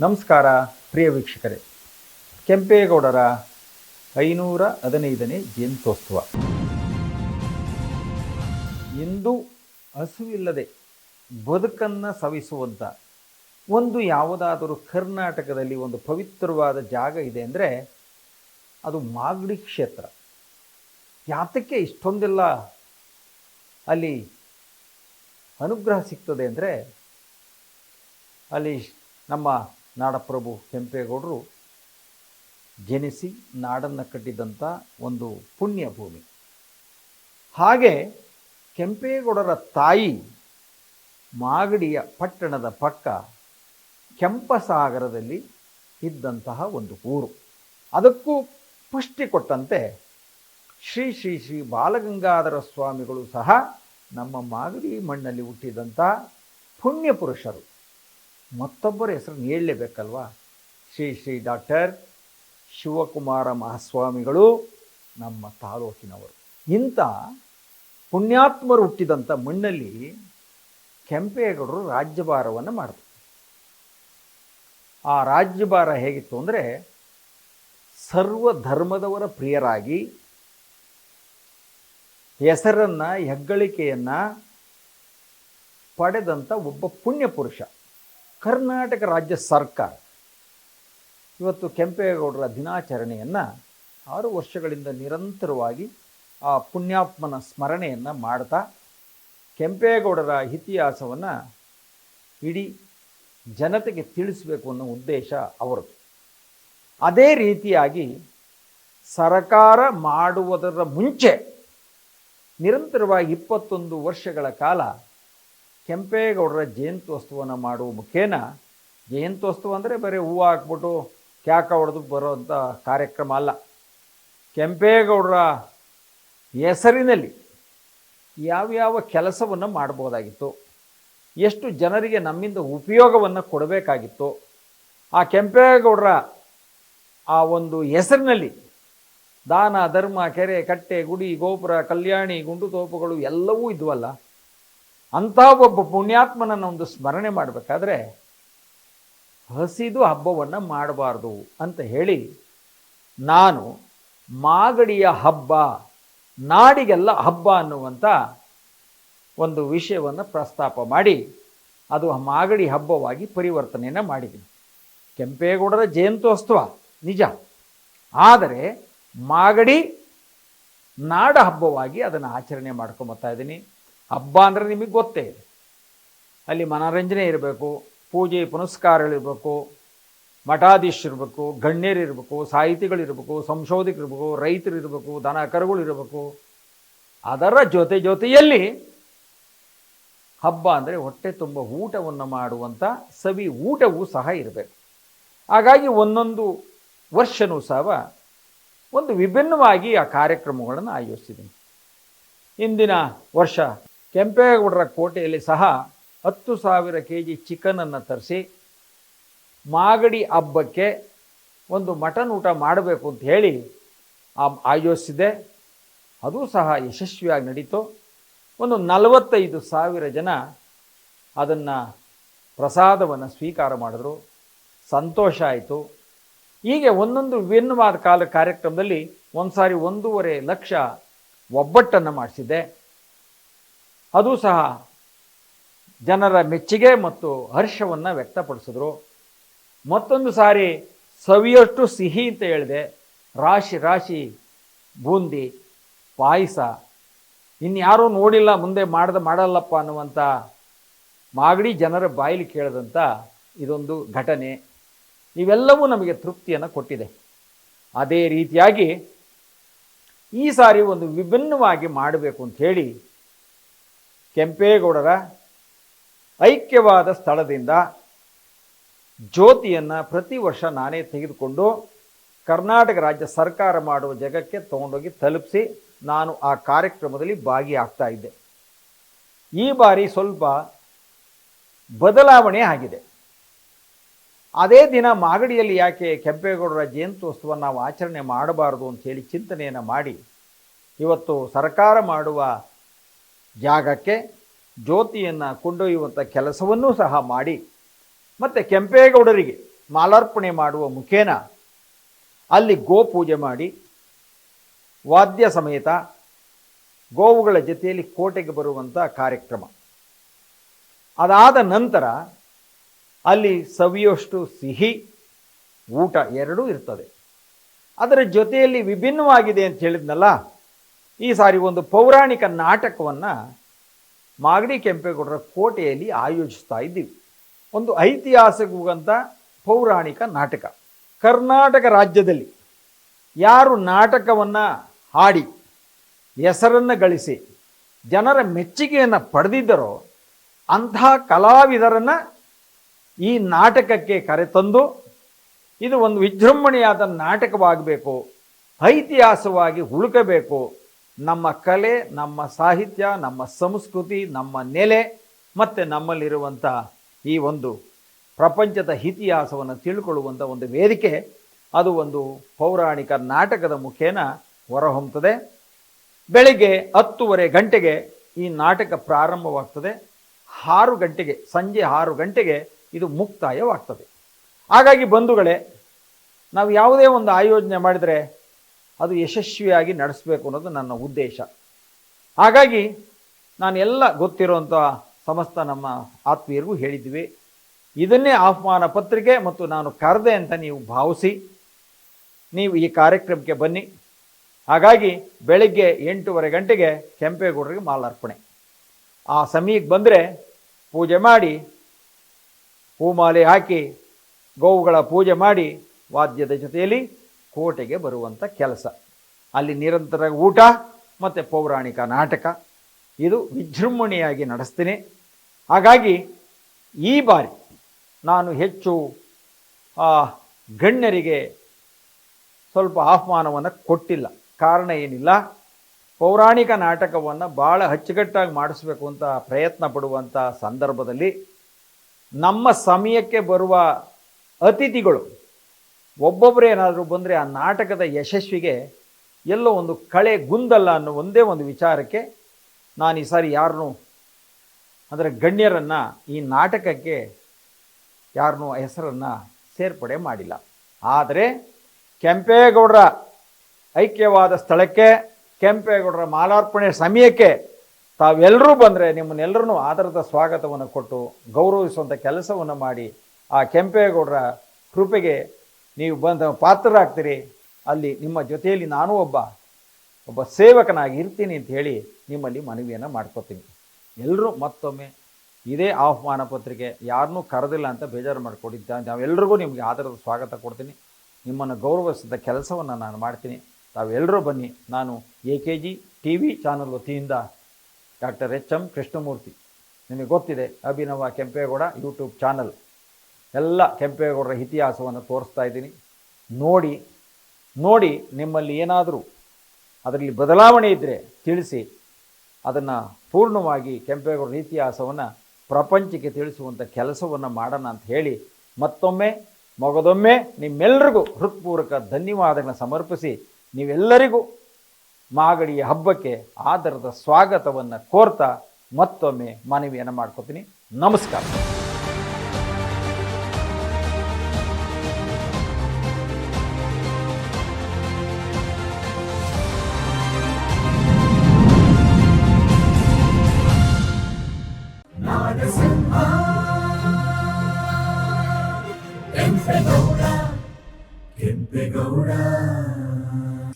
ನಮಸ್ಕಾರ, ಪ್ರಿಯ ವೀಕ್ಷಕರೇ. ಕೆಂಪೇಗೌಡರ ಐನೂರ ಹದಿನೈದನೇ ಜಯಂತ್ಯೋತ್ಸವ. ಇಂದು ಹಸುವಿಲ್ಲದೆ ಬದುಕನ್ನು ಸವಿಸುವಂಥ ಒಂದು ಯಾವುದಾದರೂ ಕರ್ನಾಟಕದಲ್ಲಿ ಒಂದು ಪವಿತ್ರವಾದ ಜಾಗ ಇದೆ ಅಂದರೆ ಅದು ಮಾಗಡಿ ಕ್ಷೇತ್ರ. ಯಾತಕ್ಕೆ ಇಷ್ಟೊಂದೆಲ್ಲ? ಅಲ್ಲಿ ಅನುಗ್ರಹ ಸಿಗ್ತದೆ ಅಂದರೆ ಅಲ್ಲಿ ನಮ್ಮ ನಾಡಪ್ರಭು ಕೆಂಪೇಗೌಡರು ಜನಿಸಿ ನಾಡನ್ನು ಕಟ್ಟಿದಂಥ ಒಂದು ಪುಣ್ಯ ಭೂಮಿ. ಹಾಗೆ ಕೆಂಪೇಗೌಡರ ತಾಯಿ ಮಾಗಡಿಯ ಪಟ್ಟಣದ ಪಕ್ಕ ಕೆಂಪಸಾಗರದಲ್ಲಿ ಇದ್ದಂತಹ ಒಂದು ಊರು. ಅದಕ್ಕೂ ಪುಷ್ಟಿ ಕೊಟ್ಟಂತೆ ಶ್ರೀ ಶ್ರೀ ಶ್ರೀ ಬಾಲಗಂಗಾಧರ ಸ್ವಾಮಿಗಳು ಸಹ ನಮ್ಮ ಮಾಗಡಿ ಮಣ್ಣಲ್ಲಿ ಹುಟ್ಟಿದಂಥ ಪುಣ್ಯ ಪುರುಷರು. ಮತ್ತೊಬ್ಬರ ಹೆಸರನ್ನು ಹೇಳಲೇಬೇಕಲ್ವಾ? ಶ್ರೀ ಶ್ರೀ ಡಾಕ್ಟರ್ ಶಿವಕುಮಾರ ಮಹಾಸ್ವಾಮಿಗಳು ನಮ್ಮ ತಾಲೂಕಿನವರು. ಇಂಥ ಪುಣ್ಯಾತ್ಮರು ಹುಟ್ಟಿದಂಥ ಮಣ್ಣಲ್ಲಿ ಕೆಂಪೇಗೌಡರು ರಾಜ್ಯಭಾರವನ್ನು ಮಾಡಿದ್ರು ಆ ರಾಜ್ಯಭಾರ ಹೇಗಿತ್ತು ಅಂದರೆ ಸರ್ವ ಧರ್ಮದವರ ಪ್ರಿಯರಾಗಿ ಹೆಸರನ್ನು, ಹೆಗ್ಗಳಿಕೆಯನ್ನು ಪಡೆದಂಥ ಒಬ್ಬ ಪುಣ್ಯ ಪುರುಷ ಕರ್ನಾಟಕ ರಾಜ್ಯ ಸರ್ಕಾರ. ಇವತ್ತು ಕೆಂಪೇಗೌಡರ ದಿನಾಚರಣೆಯನ್ನು ಆರು ವರ್ಷಗಳಿಂದ ನಿರಂತರವಾಗಿ ಆ ಪುಣ್ಯಾತ್ಮನ ಸ್ಮರಣೆಯನ್ನು ಮಾಡ್ತಾ, ಕೆಂಪೇಗೌಡರ ಇತಿಹಾಸವನ್ನು ಇಡೀ ಜನತೆಗೆ ತಿಳಿಸಬೇಕು ಅನ್ನೋ ಉದ್ದೇಶ ಅವರದು. ಅದೇ ರೀತಿಯಾಗಿ ಸರಕಾರ ಮಾಡುವುದರ ಮುಂಚೆ ನಿರಂತರವಾಗಿ ಇಪ್ಪತ್ತೊಂದು ವರ್ಷಗಳ ಕಾಲ ಕೆಂಪೇಗೌಡರ ಜಯಂತ್ಯೋತ್ಸವವನ್ನು ಮಾಡುವ ಮುಖೇನ, ಜಯಂತ್ಯೋತ್ಸವ ಅಂದರೆ ಬರೀ ಹೂವು ಹಾಕ್ಬಿಟ್ಟು ಕ್ಯಾಕ ಹೊಡೆದು ಬರೋವಂಥ ಕಾರ್ಯಕ್ರಮ ಅಲ್ಲ. ಕೆಂಪೇಗೌಡರ ಹೆಸರಿನಲ್ಲಿ ಯಾವ್ಯಾವ ಕೆಲಸವನ್ನು ಮಾಡ್ಬೋದಾಗಿತ್ತು, ಎಷ್ಟು ಜನರಿಗೆ ನಮ್ಮಿಂದ ಉಪಯೋಗವನ್ನು ಕೊಡಬೇಕಾಗಿತ್ತು, ಆ ಕೆಂಪೇಗೌಡರ ಆ ಒಂದು ಹೆಸರಿನಲ್ಲಿ ದಾನ, ಧರ್ಮ, ಕೆರೆ, ಕಟ್ಟೆ, ಗುಡಿ, ಗೋಪುರ, ಕಲ್ಯಾಣಿ, ಗುಂಡು ತೋಪುಗಳು ಎಲ್ಲವೂ ಇದ್ವಲ್ಲ? ಅಂತಹ ಒಬ್ಬ ಪುಣ್ಯಾತ್ಮನನ್ನು ಒಂದು ಸ್ಮರಣೆ ಮಾಡಬೇಕಾದ್ರೆ ಹಸಿದು ಹಬ್ಬವನ್ನು ಮಾಡಬಾರ್ದು ಅಂತ ಹೇಳಿ ನಾನು ಮಾಗಡಿಯ ಹಬ್ಬ, ನಾಡಿಗೆಲ್ಲ ಹಬ್ಬ ಅನ್ನುವಂಥ ಒಂದು ವಿಷಯವನ್ನು ಪ್ರಸ್ತಾಪ ಮಾಡಿ ಅದು ಮಾಗಡಿ ಹಬ್ಬವಾಗಿ ಪರಿವರ್ತನೆಯನ್ನು ಮಾಡಿದ್ದೀನಿ. ಕೆಂಪೇಗೌಡರ ಜಯಂತೋತ್ಸವ ನಿಜ. ಆದರೆ ಮಾಗಡಿ ನಾಡ ಹಬ್ಬವಾಗಿ ಅದನ್ನು ಆಚರಣೆ ಮಾಡ್ಕೊಂಬತ್ತಾ ಇದ್ದೀನಿ. ಹಬ್ಬ ಅಂದರೆ ನಿಮಗೆ ಗೊತ್ತೇ ಇದೆ. ಅಲ್ಲಿ ಮನೋರಂಜನೆ ಇರಬೇಕು, ಪೂಜೆ ಪುನಸ್ಕಾರಗಳಿರಬೇಕು ಮಠಾಧೀಶರಿರಬೇಕು ಗಣ್ಯರಿರಬೇಕು ಸಾಹಿತಿಗಳಿರಬೇಕು ಸಂಶೋಧಕರಿರಬೇಕು ರೈತರಿರಬೇಕು ದನ ಕರುಗಳಿರಬೇಕು ಅದರ ಜೊತೆ ಜೊತೆಯಲ್ಲಿ ಹಬ್ಬ ಅಂದರೆ ಹೊಟ್ಟೆ ತುಂಬ ಊಟವನ್ನು ಮಾಡುವಂಥ ಸವಿ ಊಟವೂ ಸಹ ಇರಬೇಕು. ಹಾಗಾಗಿ ಒಂದೊಂದು ವರ್ಷವೂ ಸಹ ಒಂದು ವಿಭಿನ್ನವಾಗಿ ಆ ಕಾರ್ಯಕ್ರಮಗಳನ್ನು ಆಯೋಜಿಸಿದ್ದೀನಿ. ಇಂದಿನ ವರ್ಷ ಕೆಂಪೇಗೌಡರ ಕೋಟೆಯಲ್ಲಿ ಸಹ ಹತ್ತು ಸಾವಿರ ಕೆ ಜಿ ಚಿಕನನ್ನು ತರಿಸಿ ಮಾಗಡಿ ಹಬ್ಬಕ್ಕೆ ಒಂದು ಮಟನ್ ಊಟ ಮಾಡಬೇಕು ಅಂತ ಹೇಳಿ ಆಯೋಜಿಸಿದೆ. ಅದು ಸಹ ಯಶಸ್ವಿಯಾಗಿ ನಡೀತು. ಒಂದು ನಲವತ್ತೈದು ಸಾವಿರ ಜನ ಅದನ್ನು ಪ್ರಸಾದವನ್ನು ಸ್ವೀಕಾರ ಮಾಡಿದ್ರು. ಸಂತೋಷ ಆಯಿತು. ಹೀಗೆ ಒಂದೊಂದು ವಿಭಿನ್ನವಾದ ಕಾಲ ಕಾರ್ಯಕ್ರಮದಲ್ಲಿ ಒಂದು ಸಾರಿ ಒಂದೂವರೆ ಲಕ್ಷ ಒಬ್ಬಟ್ಟನ್ನು ಮಾಡಿಸಿದ್ದೆ ಅದು ಸಹ ಜನರ ಮೆಚ್ಚುಗೆ ಮತ್ತು ಹರ್ಷವನ್ನು ವ್ಯಕ್ತಪಡಿಸಿದ್ರು. ಮತ್ತೊಂದು ಸಾರಿ ಸವಿಯಷ್ಟು ಸಿಹಿ ಅಂತ ಹೇಳಿದೆ. ರಾಶಿ ರಾಶಿ ಬೂಂದಿ, ಪಾಯಸ. ಇನ್ಯಾರೂ ನೋಡಿಲ್ಲ, ಮುಂದೆ ಮಾಡ್ದ ಮಾಡಲ್ಲಪ್ಪ ಅನ್ನುವಂಥ ಮಾಗಡಿ ಜನರ ಬಾಯಿಲಿ ಕೇಳಿದಂಥ ಇದೊಂದು ಘಟನೆ. ಇವೆಲ್ಲವೂ ನಮಗೆ ತೃಪ್ತಿಯನ್ನು ಕೊಟ್ಟಿದೆ. ಅದೇ ರೀತಿಯಾಗಿ ಈ ಸಾರಿ ಒಂದು ವಿಭಿನ್ನವಾಗಿ ಮಾಡಬೇಕು ಅಂತ ಹೇಳಿ ಕೆಂಪೇಗೌಡರ ಐಕ್ಯವಾದ ಸ್ಥಳದಿಂದ ಜ್ಯೋತಿಯನ್ನು ಪ್ರತಿ ವರ್ಷ ನಾನೇ ತೆಗೆದುಕೊಂಡು ಕರ್ನಾಟಕ ರಾಜ್ಯ ಸರ್ಕಾರ ಮಾಡುವ ಜಗಕ್ಕೆ ತಗೊಂಡೋಗಿ ತಲುಪಿಸಿ ನಾನು ಆ ಕಾರ್ಯಕ್ರಮದಲ್ಲಿ ಭಾಗಿಯಾಗ್ತಾ ಇದ್ದೆ. ಈ ಬಾರಿ ಸ್ವಲ್ಪ ಬದಲಾವಣೆ ಆಗಿದೆ. ಅದೇ ದಿನ ಮಾಗಡಿಯಲ್ಲಿ ಯಾಕೆ ಕೆಂಪೇಗೌಡರ ಜಯಂತ್ಯೋತ್ಸವ ನಾವು ಆಚರಣೆ ಮಾಡಬಾರದು ಅಂತ ಹೇಳಿ ಚಿಂತನೆಯನ್ನು ಮಾಡಿ, ಇವತ್ತು ಸರ್ಕಾರ ಮಾಡುವ ಜಾಗಕ್ಕೆ ಜ್ಯೋತಿಯನ್ನು ಕೊಂಡೊಯ್ಯುವಂಥ ಕೆಲಸವನ್ನೂ ಸಹ ಮಾಡಿ, ಮತ್ತು ಕೆಂಪೇಗೌಡರಿಗೆ ಮಾಲಾರ್ಪಣೆ ಮಾಡುವ ಮುಖೇನ ಅಲ್ಲಿ ಗೋಪೂಜೆ ಮಾಡಿ, ವಾದ್ಯ ಸಮೇತ ಗೋವುಗಳ ಜೊತೆಯಲ್ಲಿ ಕೋಟೆಗೆ ಬರುವಂಥ ಕಾರ್ಯಕ್ರಮ. ಅದಾದ ನಂತರ ಅಲ್ಲಿ ಸವಿಯೋಷ್ಟು ಸಿಹಿ, ಊಟ ಎರಡೂ ಇರ್ತದೆ. ಅದರ ಜೊತೆಯಲ್ಲಿ ವಿಭಿನ್ನವಾಗಿದೆ ಅಂತ ಹೇಳಿದ್ನಲ್ಲ, ಈ ಸಾರಿ ಒಂದು ಪೌರಾಣಿಕ ನಾಟಕವನ್ನು ಮಾಗಡಿ ಕೆಂಪೇಗೌಡರ ಕೋಟೆಯಲ್ಲಿ ಆಯೋಜಿಸ್ತಾ ಇದ್ದೀವಿ. ಒಂದು ಐತಿಹಾಸಿಕವಾದಂಥ ಪೌರಾಣಿಕ ನಾಟಕ. ಕರ್ನಾಟಕ ರಾಜ್ಯದಲ್ಲಿ ಯಾರು ನಾಟಕವನ್ನು ಹಾಡಿ, ಹೆಸರನ್ನು ಗಳಿಸಿ, ಜನರ ಮೆಚ್ಚುಗೆಯನ್ನು ಪಡೆದಿದ್ದರೋ ಅಂತಹ ಕಲಾವಿದರನ್ನು ಈ ನಾಟಕಕ್ಕೆ ಕರೆತಂದು ಇದು ಒಂದು ವಿಜೃಂಭಣೆಯಾದ ನಾಟಕವಾಗಬೇಕು ಐತಿಹಾಸವಾಗಿ ಉಳುಕಬೇಕು ನಮ್ಮ ಕಲೆ, ನಮ್ಮ ಸಾಹಿತ್ಯ, ನಮ್ಮ ಸಂಸ್ಕೃತಿ, ನಮ್ಮ ನೆಲೆ, ಮತ್ತು ನಮ್ಮಲ್ಲಿರುವಂಥ ಈ ಒಂದು ಪ್ರಪಂಚದ ಇತಿಹಾಸವನ್ನು ತಿಳ್ಕೊಳ್ಳುವಂಥ ಒಂದು ವೇದಿಕೆ, ಅದು ಒಂದು ಪೌರಾಣಿಕ ನಾಟಕದ ಮುಖೇನ ಹೊರಹೊಮ್ಮುತ್ತದೆ. ಬೆಳಿಗ್ಗೆ ಹತ್ತುವರೆ ಗಂಟೆಗೆ ಈ ನಾಟಕ ಪ್ರಾರಂಭವಾಗ್ತದೆ. ಆರು ಗಂಟೆಗೆ, ಸಂಜೆ ಆರು ಗಂಟೆಗೆ ಇದು ಮುಕ್ತಾಯವಾಗ್ತದೆ. ಹಾಗಾಗಿ ಬಂಧುಗಳೇ, ನಾವು ಯಾವುದೇ ಒಂದು ಆಯೋಜನೆ ಮಾಡಿದರೆ ಅದು ಯಶಸ್ವಿಯಾಗಿ ನಡೆಸಬೇಕು ಅನ್ನೋದು ನನ್ನ ಉದ್ದೇಶ. ಹಾಗಾಗಿ ನಾನು ಎಲ್ಲ ಗೊತ್ತಿರುವಂಥ ಸಮಸ್ತ ನಮ್ಮ ಆತ್ಮೀಯರಿಗೂ ಹೇಳಿದ್ವಿ. ಇದನ್ನೇ ಆಹ್ವಾನ ಪತ್ರಿಕೆ ಮತ್ತು ನಾನು ಕರೆದೆ ಅಂತ ನೀವು ಭಾವಿಸಿ, ನೀವು ಈ ಕಾರ್ಯಕ್ರಮಕ್ಕೆ ಬನ್ನಿ. ಹಾಗಾಗಿ ಬೆಳಗ್ಗೆ ಎಂಟೂವರೆ ಗಂಟೆಗೆ ಕೆಂಪೇಗೌಡರಿಗೆ ಮಾಲಾರ್ಪಣೆ. ಆ ಸಮಯಕ್ಕೆ ಬಂದರೆ ಪೂಜೆ ಮಾಡಿ ಹೂಮಾಲೆ ಹಾಕಿ ಗೋವುಗಳ ಪೂಜೆ ಮಾಡಿ ವಾದ್ಯದ ಜೊತೆಯಲ್ಲಿ ಕೋಟೆಗೆ ಬರುವಂಥ ಕೆಲಸ. ಅಲ್ಲಿ ನಿರಂತರ ಊಟ ಮತ್ತು ಪೌರಾಣಿಕ ನಾಟಕ. ಇದು ವಿಜೃಂಭಣೆಯಾಗಿ ನಡೆಸ್ತೀನಿ. ಹಾಗಾಗಿ ಈ ಬಾರಿ ನಾನು ಹೆಚ್ಚು ಗಣ್ಯರಿಗೆ ಸ್ವಲ್ಪ ಆಹ್ವಾನವನ್ನು ಕೊಟ್ಟಿಲ್ಲ. ಕಾರಣ ಏನಿಲ್ಲ? ಪೌರಾಣಿಕ ನಾಟಕವನ್ನು ಭಾಳ ಅಚ್ಚುಕಟ್ಟಾಗಿ ಮಾಡಿಸ್ಬೇಕು ಅಂತ ಪ್ರಯತ್ನ ಪಡುವಂಥ ಸಂದರ್ಭದಲ್ಲಿ ನಮ್ಮ ಸಮಯಕ್ಕೆ ಬರುವ ಅತಿಥಿಗಳು ಒಬ್ಬೊಬ್ಬರು ಏನಾದರೂ ಬಂದರೆ ಆ ನಾಟಕದ ಯಶಸ್ವಿಗೆ ಎಲ್ಲೋ ಒಂದು ಕಳೆ ಗುಂದಲ್ಲ ಅನ್ನೋ ಒಂದೇ ಒಂದು ವಿಚಾರಕ್ಕೆ ನಾನು ಈ ಸಾರಿ ಯಾರನ್ನೂ ಅಂದರೆ ಗಣ್ಯರನ್ನು ಈ ನಾಟಕಕ್ಕೆ ಯಾರನ್ನೂ ಹೆಸರನ್ನು ಸೇರ್ಪಡೆ ಮಾಡಿಲ್ಲ. ಆದರೆ ಕೆಂಪೇಗೌಡರ ಐಕ್ಯವಾದ ಸ್ಥಳಕ್ಕೆ, ಕೆಂಪೇಗೌಡರ ಮಾಲಾರ್ಪಣೆ ಸಮಯಕ್ಕೆ ತಾವೆಲ್ಲರೂ ಬಂದರೆ ನಿಮ್ಮನ್ನೆಲ್ಲರೂ ಆಧಾರದ ಸ್ವಾಗತವನ್ನು ಕೊಟ್ಟು ಗೌರವಿಸುವಂಥ ಕೆಲಸವನ್ನು ಮಾಡಿ ಆ ಕೆಂಪೇಗೌಡರ ಕೃಪೆಗೆ ನೀವು ಬಂದ ಪಾತ್ರರಾಗ್ತೀರಿ. ಅಲ್ಲಿ ನಿಮ್ಮ ಜೊತೆಯಲ್ಲಿ ನಾನು ಒಬ್ಬ ಒಬ್ಬ ಸೇವಕನಾಗಿ ಇರ್ತೀನಿ ಅಂತ ಹೇಳಿ ನಿಮ್ಮಲ್ಲಿ ಮನವಿಯನ್ನು ಮಾಡ್ಕೋತೀನಿ. ಎಲ್ಲರೂ ಮತ್ತೊಮ್ಮೆ ಇದೇ ಆಹ್ವಾನ ಪತ್ರಿಕೆ ಯಾರನ್ನೂ ಕರೆದಿಲ್ಲ ಅಂತ ಬೇಜಾರು ಮಾಡಿಕೊಟ್ಟಿದ್ದ ನಾವೆಲ್ಲರಿಗೂ ನಿಮಗೆ ಆಧಾರದ ಸ್ವಾಗತ ಕೊಡ್ತೀನಿ. ನಿಮ್ಮನ್ನು ಗೌರವಿಸಿದ ಕೆಲಸವನ್ನು ನಾನು ಮಾಡ್ತೀನಿ. ತಾವೆಲ್ಲರೂ ಬನ್ನಿ. ನಾನು A K G T V channel ವತಿಯಿಂದ ಡಾಕ್ಟರ್ ಎಚ್ ಎಂ ಕೃಷ್ಣಮೂರ್ತಿ. ನಿಮಗೆ ಗೊತ್ತಿದೆ, ಅಭಿನವ ಕೆಂಪೇಗೌಡ ಯೂಟ್ಯೂಬ್ ಚಾನಲ್. ಎಲ್ಲ ಕೆಂಪೇಗೌಡರ ಇತಿಹಾಸವನ್ನು ತೋರಿಸ್ತಾ ಇದ್ದೀನಿ. ನೋಡಿ ನೋಡಿ, ನಿಮ್ಮಲ್ಲಿ ಏನಾದರೂ ಅದರಲ್ಲಿ ಬದಲಾವಣೆ ಇದ್ದರೆ ತಿಳಿಸಿ, ಅದನ್ನು ಪೂರ್ಣವಾಗಿ ಕೆಂಪೇಗೌಡರ ಇತಿಹಾಸವನ್ನು ಪ್ರಪಂಚಕ್ಕೆ ತಿಳಿಸುವಂಥ ಕೆಲಸವನ್ನು ಮಾಡೋಣ ಅಂತ ಹೇಳಿ, ಮತ್ತೊಮ್ಮೆ, ಮಗದೊಮ್ಮೆ ನಿಮ್ಮೆಲ್ಲರಿಗೂ ಹೃತ್ಪೂರ್ವಕ ಧನ್ಯವಾದಗಳನ್ನು ಸಮರ್ಪಿಸಿ, ನೀವೆಲ್ಲರಿಗೂ ಮಾಗಡಿಯ ಹಬ್ಬಕ್ಕೆ ಆದರದ ಸ್ವಾಗತವನ್ನು ಕೋರ್ತಾ ಮತ್ತೊಮ್ಮೆ ಮನವಿಯನ್ನು ಮಾಡ್ಕೋತೀನಿ. ನಮಸ್ಕಾರ.